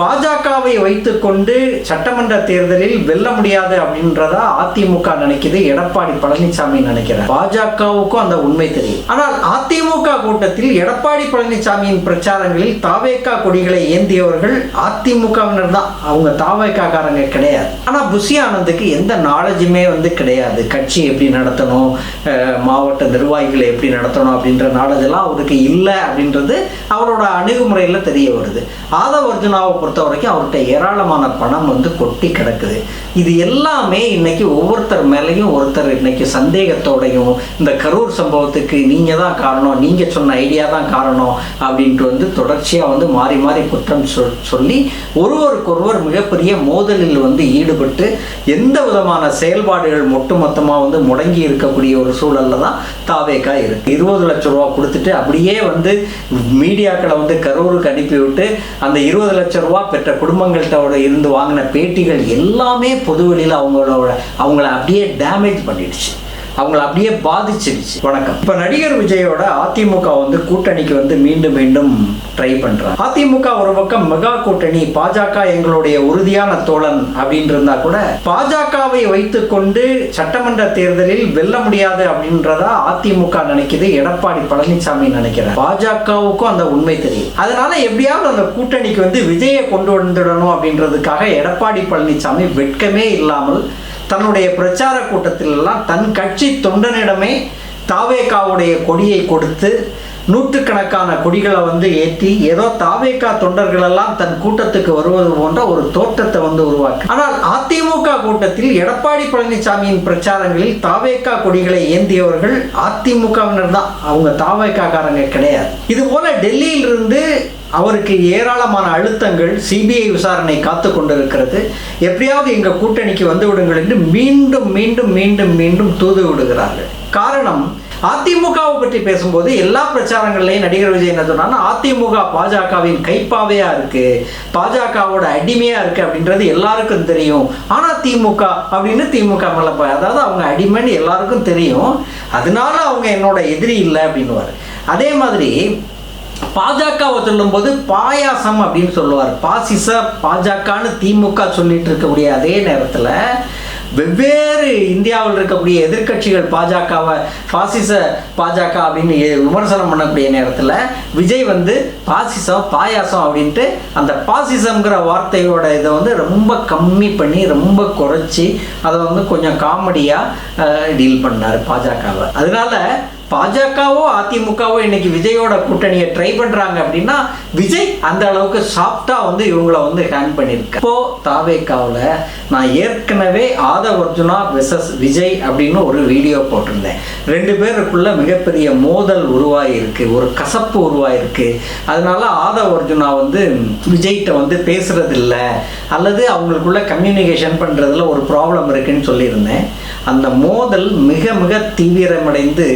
பாஜக பாஜகவை வைத்துக்கொண்டு சட்டமன்ற தேர்தலில் வெல்ல முடியாது அப்படின்றதா அதிமுக நினைக்குது எடப்பாடி பழனிசாமி நினைக்கிறார். பாஜகவுக்கும் அந்த உண்மை தெரியும். ஆனால் அதிமுக கூட்டத்தில் எடப்பாடி பழனிசாமியின் பிரச்சாரங்களில் தாவேக்கா கொடிகளை ஏந்தியவர்கள் அதிமுகவினர் தான். அவங்க தாவேக்கா காரங்க கிடையாது. ஆனால் புஷி ஆனந்துக்கு எந்த நாலேஜுமே வந்து கிடையாது. கட்சி எப்படி நடத்தணும் மாவட்ட நிர்வாகிகளை எப்படி நடத்தணும் அப்படின்ற நாலேஜ் எல்லாம் அவருக்கு இல்லை அப்படின்றது அவரோட அணுகுமுறையில் தெரிய வருது. ஆதவ அர்ஜுனாவை பொறுத்த வரைக்கும் அவர்கிட்ட ஏராளமான பணம் வந்து கொட்டி கிடக்குது. இது எல்லாமே இன்னைக்கு ஒவ்வொருத்தர் மேலேயும் ஒருத்தர் இன்னைக்கு சந்தேகத்தோடையும் இந்த கரூர் சம்பவத்துக்கு நீங்கள் தான் காரணம் நீங்கள் சொன்ன ஐடியா தான் காரணம் அப்படின்ட்டு வந்து தொடர்ச்சியாக வந்து மாறி மாறி குற்றம் சொல் சொல்லி ஒருவருக்கொருவர் மிகப்பெரிய மோதலில் வந்து ஈடுபட்டு எந்த விதமான செயல்பாடுகள் ஒட்டுமொத்தமாக வந்து முடங்கி இருக்கக்கூடிய ஒரு சூழலில் தான் தாவேக்கா இருக்கு. இருபது லட்சம் ரூபா கொடுத்துட்டு அப்படியே வந்து மீடியாக்களை வந்து கரூருக்கு அனுப்பிவிட்டு அந்த இருபது லட்சம் ரூபா பெற்ற குடும்பங்கள்கிட்ட இருந்து வாங்கின பேட்டிகள் எல்லாமே பொதுவெளியில் அவங்களோட அவங்கள அப்படியே டேமேஜ் பண்ணிடுச்சு. அவங்கள அப்படியே பாதிச்சிருச்சு. வணக்கம். இப்போ நடிகர் விஜயோட அதிமுக வந்து கூட்டணிக்கு வந்து மீண்டும் மீண்டும் ட்ரை பண்றாங்க. அதிமுக ஒரு பக்கம் மெகா கூட்டணி பாஜக எங்களுடைய உறுதியான தோழன் அப்படின்னு இருந்தா கூட பாஜகவை வைத்துக்கொண்டு சட்டமன்ற தேர்தலில் வெல்ல முடியாது அப்படின்றதா அதிமுக நினைக்குது எடப்பாடி பழனிசாமி நினைக்கிறார். பாஜகவுக்கும் அந்த உண்மை தெரியும். அதனால எப்படியாவது அந்த கூட்டணிக்கு வந்து விஜயை கொண்டு வந்துடணும் அப்படின்றதுக்காக எடப்பாடி பழனிசாமி வெட்கமே இல்லாமல் தன்னுடைய பிரச்சார கூட்டத்திலெல்லாம் தன் கட்சி தொண்டனிடமே தாவேகாவுடைய கொடியை கொடுத்து நூற்றுக்கணக்கான கொடிகளை வந்து ஏற்றி ஏதோ தாவேகா தொண்டர்கள் எல்லாம் தன் கூட்டத்துக்கு வருவது போன்ற ஒரு தோற்றத்தை வந்து உருவாக்கி. ஆனால் அதிமுக கூட்டத்தில் எடப்பாடி பழனிசாமியின் பிரச்சாரங்களில் தாவேகா கொடிகளை ஏந்தியவர்கள் அதிமுகவினர் தான். அவங்க தாவேகா காரங்க கிடையாது. இது போல டெல்லியிலிருந்து அவருக்கு ஏராளமான அழுத்தங்கள் சிபிஐ விசாரணை காத்து கொண்டிருக்கிறது. எப்படியாவது எங்கள் கூட்டணிக்கு வந்து விடுங்கள் என்று மீண்டும் மீண்டும் மீண்டும் மீண்டும் தூது விடுகிறார்கள். காரணம் அதிமுகவை பற்றி பேசும்போது எல்லா பிரச்சாரங்கள்லையும் நடிகர் விஜய் என்ன சொன்னான்னா அதிமுக பாஜகவின் கைப்பாவையா இருக்கு பாஜகவோட அடிமையா இருக்கு அப்படின்றது எல்லாருக்கும் தெரியும். ஆனா திமுக அப்படின்னு திமுக மேல அதாவது அவங்க அடிமைன்னு எல்லாருக்கும் தெரியும். அதனால அவங்க என்னோட எதிரி இல்லை அப்படின்னுவாரு. அதே மாதிரி பாஜகவை சொல்லும்போது பாயாசம் அப்படின்னு சொல்லுவார். பாசிச பாஜகன்னு திமுக சொல்லிட்டு இருக்கக்கூடிய அதே நேரத்தில் வெவ்வேறு இந்தியாவில் இருக்கக்கூடிய எதிர்க்கட்சிகள் பாஜகவை பாசிச பாஜக அப்படின்னு விமர்சனம் பண்ணக்கூடிய நேரத்தில் விஜய் வந்து பாசிசம் பாயாசம் அப்படின்ட்டு அந்த பாசிசம்ங்கிற வார்த்தையோட இதை வந்து ரொம்ப கம்மி பண்ணி ரொம்ப குறைச்சி அதை வந்து கொஞ்சம் காமெடியாக டீல் பண்ணார் பாஜகவை. அதனால பாஜகவோ அதிமுகவோ இன்னைக்கு விஜயோட கூட்டணியை ட்ரை பண்றாங்க அப்படின்னா விஜய் அந்த அளவுக்கு சாஃப்டா வந்து இவங்களை வந்து ஹேண்ட் பண்ணியிருக்க இப்போ தாவேக்காவில் நான் ஏற்கனவே ஆதவ் அர்ஜுனா வெசஸ் விஜய் அப்படின்னு ஒரு வீடியோ போட்டிருந்தேன். ரெண்டு பேருக்குள்ள மிகப்பெரிய மோதல் உருவாயிருக்கு ஒரு கசப்பு உருவாயிருக்கு. அதனால ஆதவ் அர்ஜுனா வந்து விஜய்கிட்ட வந்து பேசுறது இல்லை அல்லது அவங்களுக்குள்ள கம்யூனிகேஷன் பண்றதுல ஒரு ப்ராப்ளம் இருக்குன்னு சொல்லியிருந்தேன். அந்த மோதல் மிக மிக தீவிரமடைந்து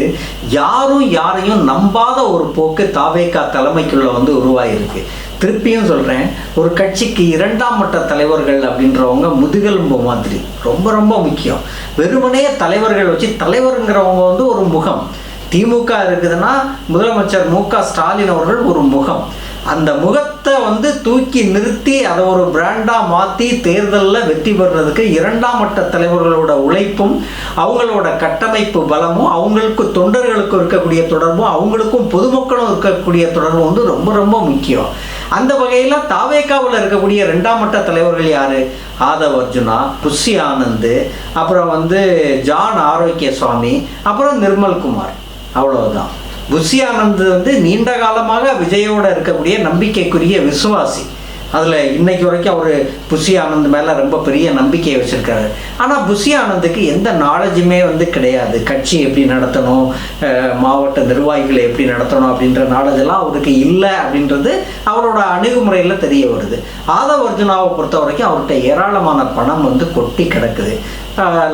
யாரும் யாரையும் நம்பாத ஒரு போக்கு தாவேகா தலைமைக்குள்ள வந்து உருவாயிருக்கு. திருப்பியும் சொல்கிறேன் ஒரு கட்சிக்கு இரண்டாம் மட்ட தலைவர்கள் அப்படின்றவங்க முதுகெலும்பு மாதிரி. ரொம்ப ரொம்ப முக்கியம். வெறுமனே தலைவர்கள் வச்சு தலைவருங்கிறவங்க வந்து ஒரு முகம். திமுக இருக்குதுன்னா முதலமைச்சர் மு க ஸ்டாலின் அவர்கள் ஒரு முகம். அந்த முகத்தை வந்து தூக்கி நிறுத்தி அதை ஒரு பிராண்டாக மாற்றி தேர்தலில் வெற்றி பெறுறதுக்கு இரண்டாம் மட்ட தலைவர்களோட உழைப்பும் அவங்களோட கட்டமைப்பு பலமும் அவங்களுக்கு தொண்டர்களுக்கும் இருக்கக்கூடிய தொடர்பும் அவங்களுக்கும் பொதுமக்களும் இருக்கக்கூடிய தொடர்பும் வந்து ரொம்ப ரொம்ப முக்கியம். அந்த வகையில் தாவேக்காவில் இருக்கக்கூடிய ரெண்டாம் மட்ட தலைவர்கள் யார்? ஆதவ் அர்ஜுனா புஷி ஆனந்து அப்புறம் வந்து ஜான் ஆரோக்கிய சுவாமி அப்புறம் நிர்மல்குமார் அவ்வளவுதான். புஷி ஆனந்த் வந்து நீண்ட காலமாக விஜயோட இருக்கக்கூடிய நம்பிக்கைக்குரிய விசுவாசி. அதில் இன்னைக்கு வரைக்கும் அவர் புஷி ஆனந்த் மேலே ரொம்ப பெரிய நம்பிக்கையை வச்சுருக்காரு. ஆனால் புஷி ஆனந்துக்கு எந்த நாலேஜுமே வந்து கிடையாது. கட்சி எப்படி நடத்தணும் மாவட்ட நிர்வாகிகளை எப்படி நடத்தணும் அப்படின்ற நாலேஜ் எல்லாம் அவருக்கு இல்லை அப்படின்றது அவரோட அணுகுமுறையில் தெரிய வருது. ஆதவர்ஜுனாவை பொறுத்த வரைக்கும் அவர்கிட்ட ஏராளமான பணம் வந்து கொட்டி கிடக்குது.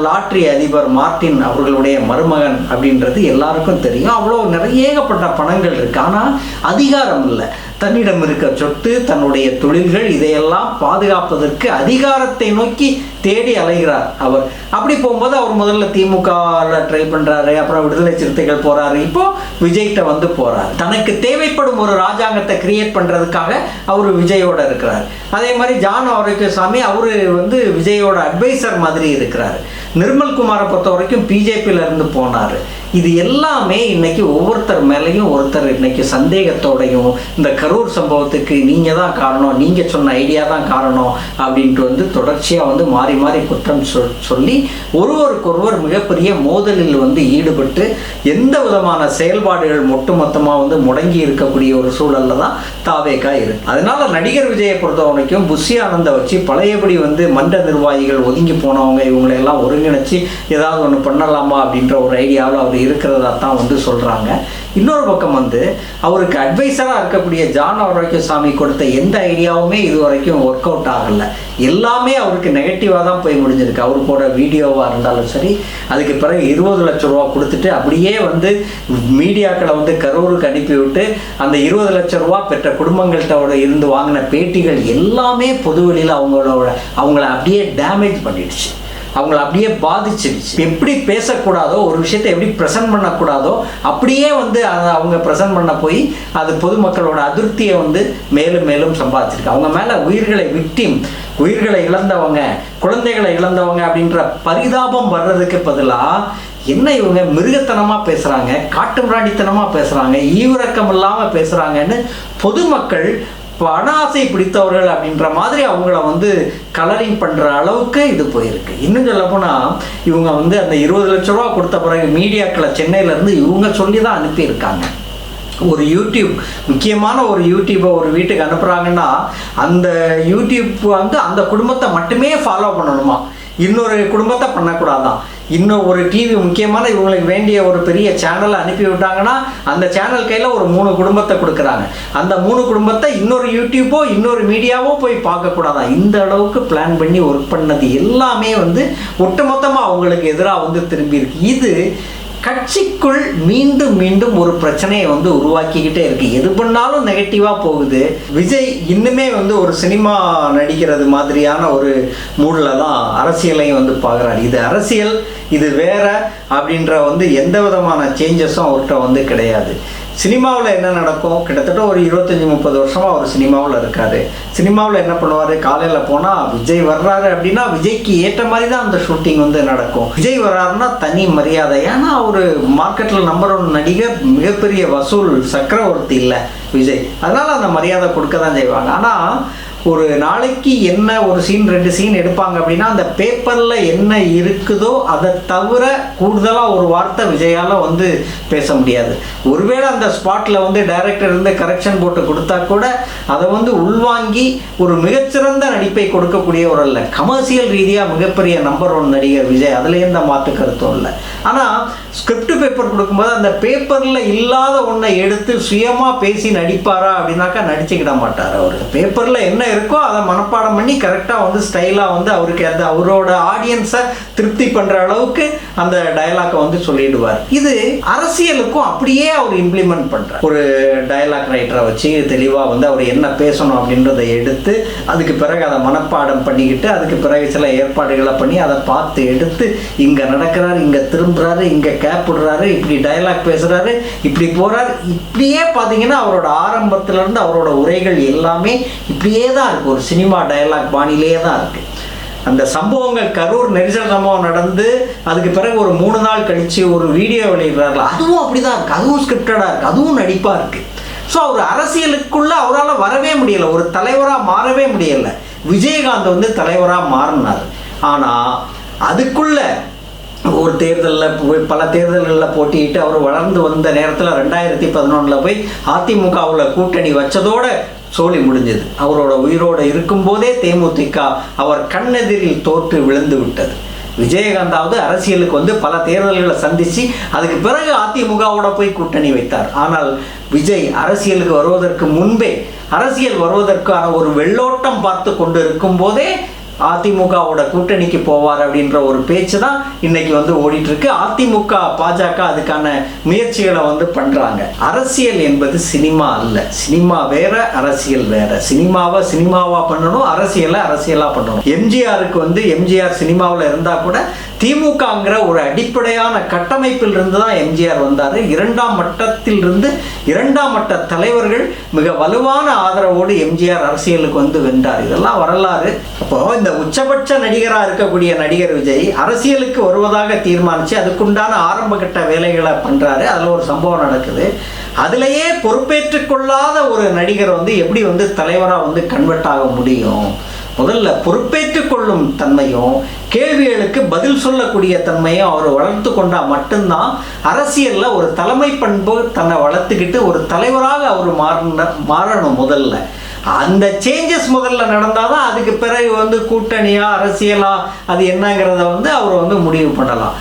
லாட்ரி அதிபர் மார்ட்டின் அவர்களுடைய மருமகன் அப்படின்றது எல்லாருக்கும் தெரியும். அவ்வளோ நிறைய ஏகப்பட்ட பணங்கள் இருக்குது ஆனால் அதிகாரம் இல்லை. தன்னிடம் இருக்க சொத்து தன்னுடைய தொழில்கள் இதையெல்லாம் பாதுகாப்பதற்கு அதிகாரத்தை நோக்கி தேடி அலைகிறார் அவர். அப்படி போகும்போது அவர் முதல்ல திமுகவில் ட்ரை பண்ணுறாரு அப்புறம் விடுதலை சிறுத்தைகள் போகிறாரு இப்போ விஜய்கிட்ட வந்து போகிறார் தனக்கு தேவைப்படும் ஒரு ராஜாங்கத்தை கிரியேட் பண்ணுறதுக்காக அவர் விஜயோட இருக்கிறார். அதே மாதிரி ஜான் ஆரோக்கியசாமி அவர் வந்து விஜயோட அட்வைசர் மாதிரி இருக்கிறார். நிர்மல் குமாரை பொறுத்த வரைக்கும் பிஜேபியில இருந்து போனார். இது எல்லாமே இன்னைக்கு ஒவ்வொருத்தர் மேலேயும் ஒருத்தர் இன்னைக்கு சந்தேகத்தோடையும் இந்த கரூர் சம்பவத்துக்கு நீங்கள் தான் காரணம் நீங்கள் சொன்ன ஐடியா தான் காரணம் அப்படின்ட்டு வந்து தொடர்ச்சியாக வந்து மாறி மாறி குற்றம் சொ சொல்லி ஒருவருக்கொருவர் மிகப்பெரிய மோதலில் வந்து ஈடுபட்டு எந்த விதமான செயல்பாடுகள் ஒட்டுமொத்தமாக வந்து முடங்கி இருக்கக்கூடிய ஒரு சூழல்ல தான் தாவேக்கா இருக்கு அதனால நடிகர் விஜயை பொறுத்த வரைக்கும் புஷி ஆனந்தை வச்சு பழையபடி வந்து மன்ற நிர்வாகிகள் ஒதுங்கி போனவங்க இவங்களை எல்லாம் ஒருங்கிணைச்சு ஏதாவது ஒன்று பண்ணலாமா அப்படின்ற ஒரு ஐடியாவில் அவர் இருக்கிறதா தான் வந்து சொல்கிறாங்க இன்னொரு பக்கம் வந்து அவருக்கு அட்வைசராக இருக்கக்கூடிய ஜான் ஆரோக்கியசாமி கொடுத்த எந்த ஐடியாவுமே இது வரைக்கும் ஒர்க் அவுட் ஆகலை. எல்லாமே அவருக்கு நெகட்டிவாக தான் போய் முடிஞ்சிருக்கு. அவர் போட வீடியோவாக இருந்தாலும் சரி அதுக்கு பிறகு இருபது லட்ச ரூபா கொடுத்துட்டு அப்படியே வந்து மீடியாக்களை வந்து கரூருக்கு அனுப்பிவிட்டு அந்த இருபது லட்ச ரூபா பெற்ற குடும்பங்கள்கிட்ட இருந்து வாங்கின பேட்டிகள் எல்லாமே பொதுவெளியில் அவங்களோட அவங்கள அப்படியே டேமேஜ் பண்ணிடுச்சு. அவங்கள அப்படியே பாதிச்சிருச்சு. எப்படி பேசக்கூடாதோ ஒரு விஷயத்தை எப்படி ப்ரெசென்ட் பண்ணக்கூடாதோ அப்படியே வந்து அதை அவங்க ப்ரெசென்ட் பண்ண போய் அது பொதுமக்களோட அதிருப்தியை வந்து மேலும் மேலும் சம்பாதிச்சிருக்கு. அவங்க மேலே உயிர்களை விக்டிம் உயிர்களை இழந்தவங்க குழந்தைகளை இழந்தவங்க அப்படின்ற பரிதாபம் வர்றதுக்கு பதிலாக என்ன இவங்க மிருகத்தனமாக பேசுகிறாங்க காட்டு மிராண்டித்தனமாக பேசுகிறாங்க ஈவிரக்கம் இல்லாமல் பேசுகிறாங்கன்னு பொதுமக்கள் இப்போ அனாசை பிடித்தவர்கள் அப்படின்ற மாதிரி அவங்கள வந்து கலரிங் பண்ணுற அளவுக்கு இது போயிருக்கு. இன்னும் சொல்லப்போனால் இவங்க வந்து அந்த இருபது லட்ச ரூபா கொடுத்த பிறகு மீடியாக்களை சென்னையிலேருந்து இவங்க சொல்லி தான் அனுப்பியிருக்காங்க. ஒரு யூடியூப் முக்கியமான ஒரு யூடியூப்பை ஒரு வீட்டுக்கு அனுப்புகிறாங்கன்னா அந்த யூடியூப் வந்து அந்த குடும்பத்தை மட்டுமே ஃபாலோ பண்ணணுமா? இன்னொரு குடும்பத்தை பண்ணக்கூடாதான். இன்னும் ஒரு டிவி முக்கியமான இவங்களுக்கு வேண்டிய ஒரு பெரிய சேனலை அனுப்பி விட்டாங்கன்னா அந்த சேனல் கையில் ஒரு மூணு குடும்பத்தை கொடுக்குறாங்க. அந்த மூணு குடும்பத்தை இன்னொரு யூடியூப்போ இன்னொரு மீடியாவோ போய் பார்க்கக்கூடாதான் இந்த அளவுக்கு பிளான் பண்ணி ஒர்க் பண்ணது எல்லாமே வந்து ஒட்டுமொத்தமாக அவங்களுக்கு எதிராக வந்து திரும்பி இருக்கு. இது கட்சிக்குள் மீண்டும் மீண்டும் ஒரு பிரச்சனையை வந்து உருவாக்கிக்கிட்டே இருக்கு. எது பண்ணாலும் நெகட்டிவாக போகுது. விஜய் இன்னுமே வந்து ஒரு சினிமா நடிக்கிறது மாதிரியான ஒரு மூடில் தான் அரசியலையும் வந்து பார்க்குறாரு இது அரசியல் இது வேற அப்படின்ற வந்து எந்த விதமான சேஞ்சஸும் அவர்கிட்ட வந்து கிடையாது. சினிமாவில் என்ன நடக்கும்? கிட்டத்தட்ட ஒரு இருபத்தஞ்சி முப்பது வருஷமாக அவர் சினிமாவில் இருக்கார். சினிமாவில் என்ன பண்ணுவார்? காலையில் போனால் விஜய் வர்றாரு அப்படின்னா விஜய்க்கு ஏற்ற மாதிரி தான் அந்த ஷூட்டிங் வந்து நடக்கும். விஜய் வர்றாருன்னா தனி மரியாதை. ஏன்னா அவர் மார்க்கெட்டில் நம்பர் ஒன் நடிகர் மிகப்பெரிய வசூல் சக்கரவர்த்தி இல்லை விஜய். அதனால் அந்த மரியாதை கொடுக்க தான் செய்வாங்க. ஆனால் ஒரு நாளைக்கு என்ன ஒரு சீன் ரெண்டு சீன் எடுப்பாங்க அப்படின்னா அந்த பேப்பரில் என்ன இருக்குதோ அதை தவிர கூடுதலாக ஒரு வார்த்தை விஜயால் வந்து பேச முடியாது. ஒருவேளை அந்த ஸ்பாட்டில் வந்து டைரக்டர் இருந்து கரெக்ஷன் போட்டு கொடுத்தா கூட அதை வந்து உள்வாங்கி ஒரு மிகச்சிறந்த நடிப்பை கொடுக்கக்கூடிய ஒரு அல்ல. கமர்ஷியல் ரீதியாக மிகப்பெரிய நம்பர் ஒன் நடிகர் விஜய் அதுலேயும் தான் மாற்று கருத்தும் இல்லை. ஆனால் ஸ்கிரிப்ட் பேப்பர் கொடுக்கும்போது அந்த பேப்பரில் இல்லாத ஒன்றை எடுத்து சுயமாக பேசி நடிப்பாரா அப்படின்னாக்கா நடிச்சுக்கிட மாட்டார் அவர். பேப்பரில் என்ன இருக்கோ அதை மனப்பாடம் பண்ணி கரெக்டாக வந்து ஸ்டைலாக வந்து அவருக்கு அந்த அவரோட ஆடியன்ஸை திருப்தி பண்ணுற அளவுக்கு அந்த டயலாக்கை வந்து சொல்லிடுவார். இது அரசியலுக்கும் அப்படியே அவர் இம்ப்ளிமெண்ட் பண்ணுறார் ஒரு டயலாக் ரைட்டரை வச்சு தெளிவாக வந்து அவர் என்ன பேசணும் அப்படின்றத எடுத்து அதுக்கு பிறகு அதை மனப்பாடம் பண்ணிக்கிட்டு அதுக்கு பிறகு சில ஏற்பாடுகளை பண்ணி அதை பார்த்து எடுத்து இங்கே நடக்கிறார் இங்கே திரும்புகிறாரு இங்கே கேப் விடுறாரு இப்படி டயலாக் பேசுகிறாரு இப்படி போகிறார் இப்படியே பார்த்தீங்கன்னா அவரோட ஆரம்பத்திலேருந்து அவரோட உரைகள் எல்லாமே இப்படியே தான் இருக்குது ஒரு சினிமா டயலாக் பாணியிலே தான் இருக்குது அந்த சம்பவங்கள் கரூர் நெரிசல் சம்பவம் நடந்து அதுக்கு பிறகு ஒரு மூணு நாள் கழித்து ஒரு வீடியோ வெளியிடுறாருல அதுவும் அப்படி தான் இருக்குது அதுவும் ஸ்கிரிப்டடாக இருக்குது அதுவும் நடிப்பாக இருக்குது ஸோ அவர் அரசியலுக்குள்ளே அவரால் வரவே முடியலை. ஒரு தலைவராக மாறவே முடியலை. விஜயகாந்த் வந்து தலைவராக மாறினார். ஆனால் அதுக்குள்ளே ஒரு தேர்தலில் போய் பல தேர்தல்களில் போட்டியிட்டு அவர் வளர்ந்து வந்த நேரத்தில் ரெண்டாயிரத்தி பதினொன்றில் போய் அதிமுகவில் கூட்டணி வச்சதோடு சோழி முடிஞ்சது. அவரோட உயிரோடு இருக்கும்போதே தேமுதிக அவர் கண்ணெதிரில் தோற்று விழுந்து விட்டது. விஜயகாந்தாவது அரசியலுக்கு வந்து பல தேர்தல்களை சந்தித்து அதுக்கு பிறகு அதிமுகவோட போய் கூட்டணி வைத்தார். ஆனால் விஜய் அரசியலுக்கு வருவதற்கு முன்பே அரசியல் வருவதற்கான ஒரு வெள்ளோட்டம் பார்த்து கொண்டு இருக்கும் போதே அதிமுகவோட கூட்டணிக்கு போவார் அப்படின்ற ஒரு பேச்சு தான் இன்னைக்கு வந்து ஓடிட்டு இருக்கு அதிமுக பாஜக அதுக்கான முயற்சிகளை வந்து பண்றாங்க. அரசியல் என்பது சினிமா அல்ல. சினிமா வேற அரசியல் வேற. சினிமாவை சினிமாவா பண்ணணும் அரசியலை அரசியலா பண்ணணும். எம்ஜிஆருக்கு வந்து எம்ஜிஆர் சினிமாவில் இருந்தா கூட திமுகங்கிற ஒரு அடிப்படையான கட்டமைப்பில் இருந்து தான் எம்ஜிஆர் வந்தார். இரண்டாம் மட்டத்தில் இருந்து இரண்டாம் மட்ட தலைவர்கள் மிக வலுவான ஆதரவோடு எம்ஜிஆர் அரசியலுக்கு வந்து வென்றார். இதெல்லாம் வரலாறு. அப்போ இந்த உச்சபட்ச நடிகராக இருக்கக்கூடிய நடிகர் விஜய் அரசியலுக்கு வருவதாக தீர்மானித்து அதுக்குண்டான ஆரம்ப கட்ட வேலைகளை பண்ணுறாரு அதில் ஒரு சம்பவம் நடக்குது. அதிலேயே பொறுப்பேற்றுக்கொள்ளாத ஒரு நடிகர் வந்து எப்படி வந்து தலைவராக வந்து கன்வெர்ட் ஆக முடியும்? முதல்ல பொறுப்பேற்றுக் கொள்ளும் தன்மையும் கேள்விகளுக்கு பதில் சொல்லக்கூடிய தன்மையும் அவர் வளர்த்து கொண்டா மட்டும்தான் அரசியலில் ஒரு தலைமை பண்பு தன்னை வளர்த்துக்கிட்டு ஒரு தலைவராக அவர் மாறின மாறணும் முதல்ல. அந்த சேஞ்சஸ் முதல்ல நடந்தாதான் அதுக்கு பிறகு வந்து கூட்டணியா அரசியலா அது என்னங்கிறத வந்து அவர் வந்து முடிவு பண்ணலாம்.